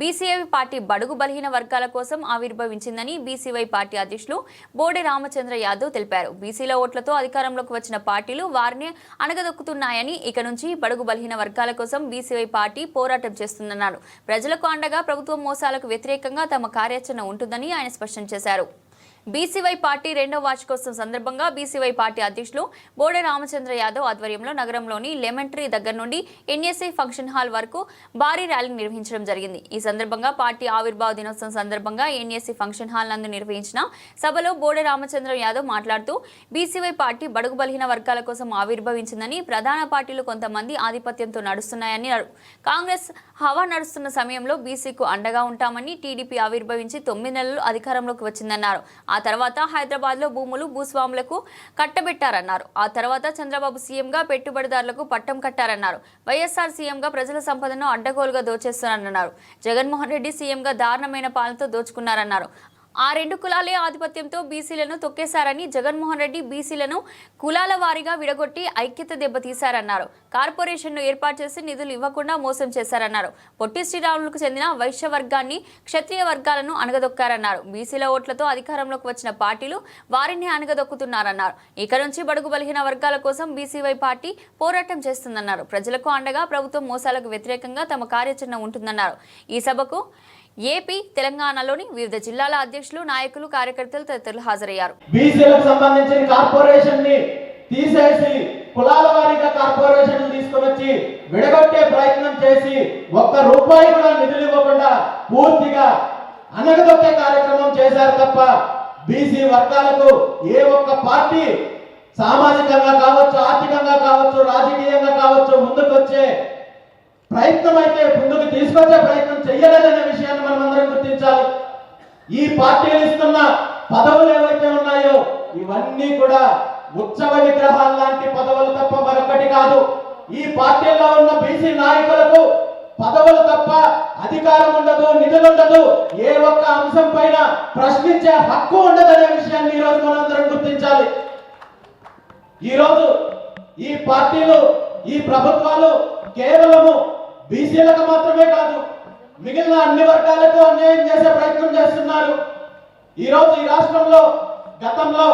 BCI party బడుగు బలహీన వర్గాల కోసం ఆవిర్భవించిందని బీసీవై పార్టీ అధ్యక్షులు బోడే రామచంద్ర యాదవ్ తెలిపారు. బీసీల ఓట్లతో అధికారంలోకి వచ్చిన పార్టీలు వారిని అణగదొక్కుతున్నాయని ఇక నుంచి బడుగు బలహీన వర్గాల కోసం బీసీవై పార్టీ పోరాటం చేస్తుందన్నారు. ప్రజలకు అండగా ప్రభుత్వం మోసాలకు వ్యతిరేకంగా తమ కార్యాచరణ ఉంటుందని ఆయన స్పష్టం చేశారు. బీసీవై పార్టీ రెండో వార్షికోత్సవం సందర్భంగా బీసీవై పార్టీ అధ్యక్షులు బోడే రామచంద్ర యాదవ్ ఆధ్వర్యంలో నగరంలోని లెమన్ ట్రీ దగ్గర నుండి ఎన్ఎస్ఐ ఫంక్షన్ హాల్ వరకు భారీ ర్యాలీ నిర్వహించడం జరిగింది. ఈ సందర్భంగా పార్టీ ఆవిర్భావ దినోత్సవం సందర్భంగా ఎన్ఎస్ఐ ఫంక్షన్ హాల్ నందు నిర్వహించిన సభలో బోడే రామచంద్ర యాదవ్ మాట్లాడుతూ బీసీవై పార్టీ బడుగు బలహీన వర్గాల కోసం ఆవిర్భవించిందని ప్రధాన పార్టీలు కొంతమంది ఆధిపత్యంతో నడుస్తున్నాయని కాంగ్రెస్ హవా నడుస్తున్న సమయంలో బీసీకు అండగా ఉంటామని టీడీపీ ఆవిర్భవించి తొమ్మిది నెలలు అధికారంలోకి వచ్చిందన్నారు. ఆ తర్వాత హైదరాబాద్లో భూములు భూస్వాములకు కట్టబెట్టారన్నారు. ఆ తర్వాత చంద్రబాబు సీఎంగా పెట్టుబడిదారులకు పట్టం కట్టారన్నారు. వైఎస్ఆర్ సీఎంగా ప్రజల సంపదను అడ్డగోలుగా దోచేస్తున్నారన్నారు జగన్మోహన్ రెడ్డి సీఎంగా దారుణమైన పాలనతో దోచుకున్నారన్నారు. ఆ రెండు కులాలే ఆధిపత్యంతో బీసీలను తొక్కేశారని జగన్మోహన్ రెడ్డి బీసీలను కులాల వారీగా విడగొట్టి ఐక్యత దెబ్బతీశారన్నారు కార్పొరేషన్ను ఏర్పాటు చేసి నిధులు ఇవ్వకుండా మోసం చేశారన్నారు. పొట్టి శ్రీరాములకు చెందిన వైశ్య వర్గాన్ని క్షత్రియ వర్గాలను అణగదొక్కారన్నారు. బీసీల ఓట్లతో అధికారంలోకి వచ్చిన పార్టీలు వారిని అణగదొక్కుతున్నారన్నారు. ఇక నుంచి బడుగు బలహీన వర్గాల కోసం బీసీవై పార్టీ పోరాటం చేస్తుందన్నారు. ప్రజలకు అండగా ప్రభుత్వం మోసాలకు వ్యతిరేకంగా తమ కార్యాచరణ ఉంటుందన్నారు. ఈ సభకు ఏపీ తెలంగాణలోని వివిధ జిల్లాల అధ్యక్షులు నాయకులు కార్యకర్తలు తదితరులు హాజరయ్యారు. బీసీలకు సంబంధించిన కార్పొరేషన్ని తీసేసి కులాల వారీగా కార్పొరేషన్ తీసుకొని వచ్చి విడగొట్టే ప్రయత్నం చేసి ఒక్క రూపాయి కూడా నిధులు ఇవ్వకుండా పూర్తిగా అనగదొక్కే కార్యక్రమం చేశారు తప్ప బీసీ వర్గాలకు ఏ ఒక్క పార్టీ సామాజికంగా కావచ్చు ఆర్థికంగా కావచ్చు రాజకీయంగా కావచ్చు ముందుకొచ్చే ప్రయత్నం అయితే ముందుకు తీసుకొచ్చే ప్రయత్నం చేయలేదని మనం అందరం గుర్తించాలి. ఈ పార్టీలు ఇస్తున్న పదవులు ఏవైతే ఉన్నాయో ఇవన్నీ కూడా ఉత్సవ విగ్రహాల లాంటి పదవులు తప్ప మరొకటి కాదు. ఈ పార్టీల్లో ఉన్న బీసీ నాయకులకు పదవులు తప్ప అధికారం ఉండదు నిధులు ఉండదు ఏ ఒక్క అంశం పైన ప్రశ్నించే హక్కు ఉండదనే విషయాన్ని ఈ రోజు మనందరం గుర్తించాలి. ఈరోజు ఈ పార్టీలు ఈ ప్రభుత్వాలు కేవలము బీసీలకు మాత్రమే కాదు మిగిలిన అన్ని వర్గాలకు అన్యాయం చేసే ప్రయత్నం చేస్తున్నారు. ఈరోజు ఈ రాష్ట్రంలో గతంలో